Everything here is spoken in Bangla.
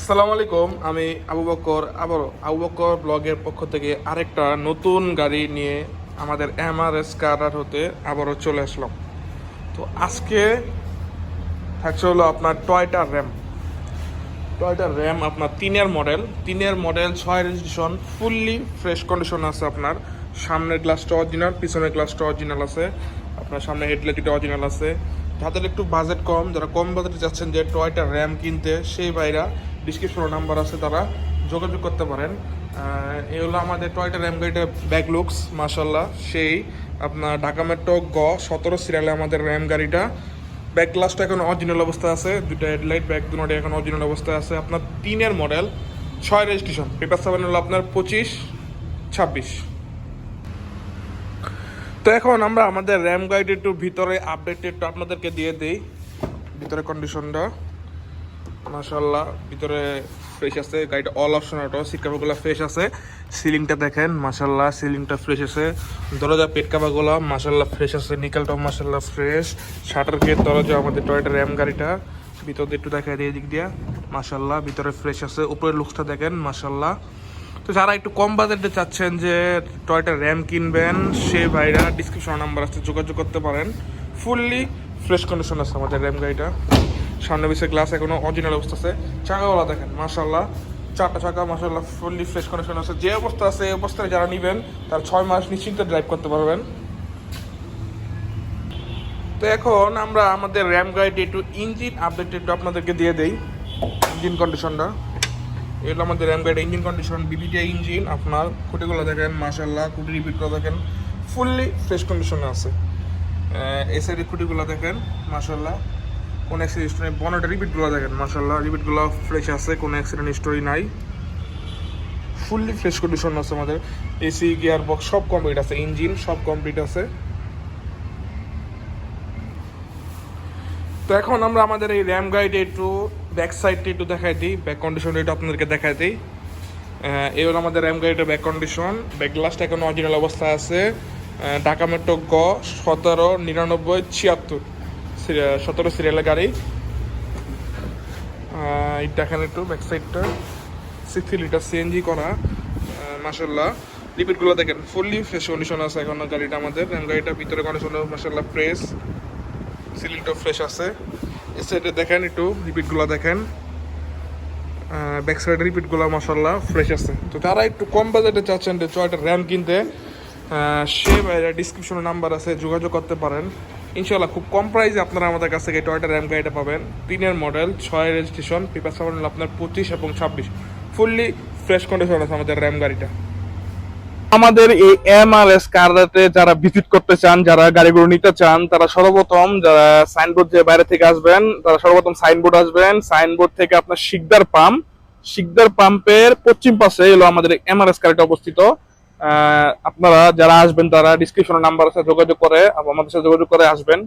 আসসালামু আলাইকুম, আমি আবু বকর আবারও আবু বকর ব্লগের পক্ষ থেকে আরেকটা নতুন গাড়ি নিয়ে আমাদের এমআরএস কারার হতে আবারও চলে আসলাম। তো আজকে থাকছে হলো আপনার টয়টা র্যাম। টয়টা র্যাম আপনার তিনের মডেল। তিনের মডেল ছয় রেজিস্ট্রেশন, ফুললি ফ্রেশ কন্ডিশন আছে আপনার। সামনের গ্লাসটা অরিজিনাল, পিছনের গ্লাসটা অরিজিনাল আছে। আপনার সামনে হেডলাইটটা অরিজিনাল আছে। যাদের একটু বাজেট কম, যারা কম বাজেটে যাচ্ছেন যে টয়টা র্যাম কিনতে, সেই ভাইরা ডিসক্রিপশনে নাম্বার আছে, তারা যোগাযোগ করতে পারেন। এই হলো আমাদের টয়টা র্যাম গাড়িটার ব্যাক লুকস মাসাল্লাহ সেই, আপনার ঢাকা মেট্রো গ, সতেরো সিরিয়ালে আমাদের র্যাম গাড়িটা ব্যাক গ্লাসটা এখন অরিজিনাল অবস্থায় আছে দুটো হেডলাইট ব্যাক দুটো এখন অরিজিনাল অবস্থায় আছে। আপনার তিনের মডেল ছয় রেজিস্ট্রেশন পেপার সেভেন হলো আপনার পঁচিশ, ছাব্বিশ। তো এখন আমরা আমাদের র্যাম গাইড একটু ভিতরে আপডেট একটু আপনাদেরকে দিয়ে দিই। ভিতরে কন্ডিশনটা মাশাল্লাহ ভিতরে ফ্রেশ আছে গাড়িটা অল অপশন অটো সিট কাভারগুলো ফ্রেশ আছে। সিলিংটা দেখেন মাশাল্লাহ সিলিংটা ফ্রেশ আছে। দরজা পেট কাভারগুলো মাশাল্লাহ ফ্রেশ আছে। নিকেলটা মাশাল্লাহ ফ্রেশ শাটার গেট দরজা, আমাদের টয়টা র্যাম গাড়িটা। ভিতর দিয়ে একটু দেখা দিয়ে দিক দিয়া। মাশাল্লাহ ভিতরে ফ্রেশ আছে। উপরের লুকসটা দেখেন মাশাল্লাহ তো যারা একটু কম বাজেটে চাচ্ছেন যে টয়টা র্যাম কিনবেন, সে ভাইরা ডিসক্রিপশন নাম্বার আছে, যোগাযোগ করতে পারেন। ফুললি ফ্রেশ কন্ডিশন আছে আমাদের র্যাম গাড়িটা। সামনে গ্লাস এখনও অরিজিনাল অবস্থা আছে। চাকাওয়ালা দেখেন মাশাল্লাহ চারটা চাকা মাশাল্লাহ ফুললি ফ্রেশ কন্ডিশন আছে। যে অবস্থা আছে, এই অবস্থায় যারা নেবেন, তার ছয় মাস নিশ্চিন্তে ড্রাইভ করতে পারবেন। তো এখন আমরা আমাদের র্যাম গাড়িটি একটু ইঞ্জিন আপডেট একটু আপনাদেরকে দিয়ে দেই ইঞ্জিন কন্ডিশনটা এগুলো আমাদের র্যাম গাড়ির ইঞ্জিন কন্ডিশন বিবিটিআই ইঞ্জিন আপনার খুঁটিগুলো দেখেন মাশাল্লাহ খুঁটি রিপিট করে দেখেন ফুললি ফ্রেশ কন্ডিশনে আছে। এই সাইডের খুঁটিগুলো দেখেন মাশাল্লাহ কোনো অ্যাক্সিডেন্ট নেই। বনেটের রিপিটগুলো দেখেন মাশাল্লাহ রিপিটগুলো ফ্রেশ আছে, কোনো অ্যাক্সিডেন্ট স্টোরি নাই। ফুললি ফ্রেশ কন্ডিশন আছে আমাদের। এসি গিয়ার বক্স সব কমপ্লিট আছে। ইঞ্জিন সব কমপ্লিট আছে। তো এখন আমরা আমাদের এই র্যাম গাইডে একটু ব্যাক সাইডটা একটু দেখাই দিই। ব্যাক কন্ডিশনটা একটু আপনাদেরকে দেখাই দিই। এই হলো আমাদের র্যাম গাইডের ব্যাক কন্ডিশন ব্যাক গ্লাসটা এখন অরিজিনাল অবস্থায় আছে। ঢাকা মেট্রো গ, সতেরো, নিরানব্বই, ছিয়াত্তর। সতেরো সিরিয়ালের গাড়ি। এই দেখেন একটু ব্যাক সাইডটা সিক্সটি লিটার সিএনজি করা। মাসাল্লাহ রিপিটগুলো দেখেন ফুললি ফ্রেশ কন্ডিশন আছে এখন গাড়িটা আমাদের। গাড়িটা ভিতরে কন্ডিশন মাসাল্লাহ ফ্রেশ সিলিংটা ফ্রেশ আছে। সাইডে দেখেন একটু রিপিটগুলো দেখেন। ব্যাক সাইডে রিপিটগুলো মশাল্লাহ ফ্রেশ আছে। তো যারা একটু কম বাজেটে চাচ্ছেন যে র্যাম কিনতে। সে বাইরে ডিসক্রিপশনে নাম্বার আছে যোগাযোগ করতে পারেন। ইনশাল্লাহ খুব কম প্রাইসে আপনারা আমাদের কাছ থেকে টয়টা র্যাম গাড়িটা পাবেন। তিনের মডেল ছয় রেজিস্ট্রেশন পেপার সেভেন আপনার পঁচিশ এবং ছাব্বিশ। ফুললি ফ্রেশ কন্ডিশন আছে আমাদের র্যাম গাড়িটা। আমাদের এই এমআরএস কারতে যারা ভিজিট করতে চান যারা গাড়িগুলো নিতে চান তারা সর্বপ্রথম যারা সাইনবোর্ড যে বাইরে থেকে আসবেন তারা সর্বপ্রথম সাইনবোর্ড আসবেন। সাইনবোর্ড থেকে আপনার শিকদার পাম্প শিকদার পাম্পের পশ্চিম পাশে এলো আমাদের এমআরএস কারটা অবস্থিত। আহ, আপনারা যারা আসবেন তারা ডিসক্রিপশনে নাম্বার আছে যোগাযোগ করে আমাদের সাথে যোগাযোগ করে আসবেন।